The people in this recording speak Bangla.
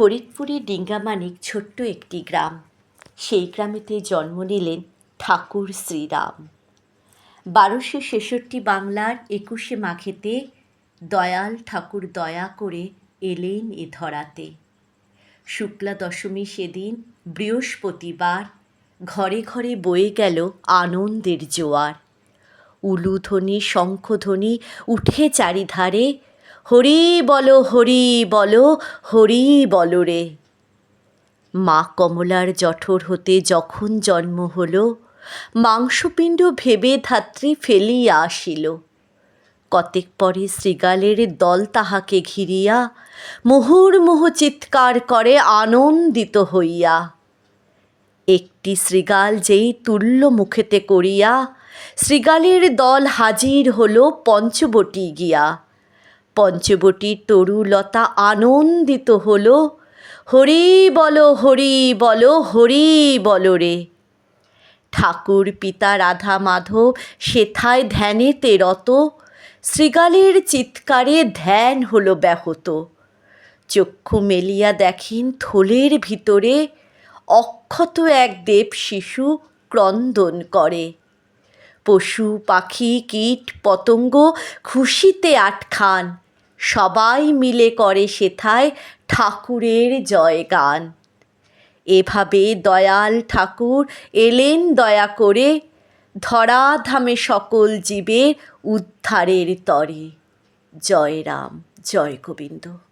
ফরিদপুরে ডিঙ্গামানিক ছোট্ট একটি গ্রাম। সেই গ্রামেতে জন্ম নিলেন ঠাকুর শ্রীরাম। বারোশো ছেষট্টি বাংলার একুশে মাঘেতে দয়াল ঠাকুর দয়া করে এলেন এ ধরাতে। শুক্লা দশমী সেদিন বৃহস্পতিবার ঘরে ঘরে বয়ে গেল আনন্দের জোয়ার। উলুধ্বনি, শঙ্খধ্বনি উঠে চারিধারে হরি বলো হরি বলো হরি বলো রে। মা কমলার জঠর হতে যখন জন্ম হলো, মাংসপিণ্ড ভেবে ধাত্রী ফেলিয়া আসিল। কতেক পরে শৃগালের দল তাহাকে ঘিরিয়া মুহুর্মুহু চিৎকার করে আনন্দিত হইয়া। একটি শৃগাল যেই তুল্য মুখেতে করিয়া শ্রীগালের দল হাজির হলো পঞ্চবটি গিয়া। পঞ্চবটির তরুলতা আনন্দিত হলো, হরি বলো হরি বলো হরি বলো রে। ঠাকুর, পিতা রাধা মাধব সেথায় ধ্যানেতে রত, শৃগালের চিৎকারে ধ্যান হলো ব্যাহত। চক্ষু মেলিয়া দেখেন থলের ভিতরে, অক্ষত এক দেব শিশু ক্রন্দন করে। পশু, পাখি, কীট, পতঙ্গ খুশিতে আটখান সবাই মিলে করে সেথায় ঠাকুরের জয়গান। এভাবে দয়াল ঠাকুর এলেন দয়া করে, ধরাধামে সকল জীবের উদ্ধারের তরে। জয় রাম, জয় গোবিন্দ।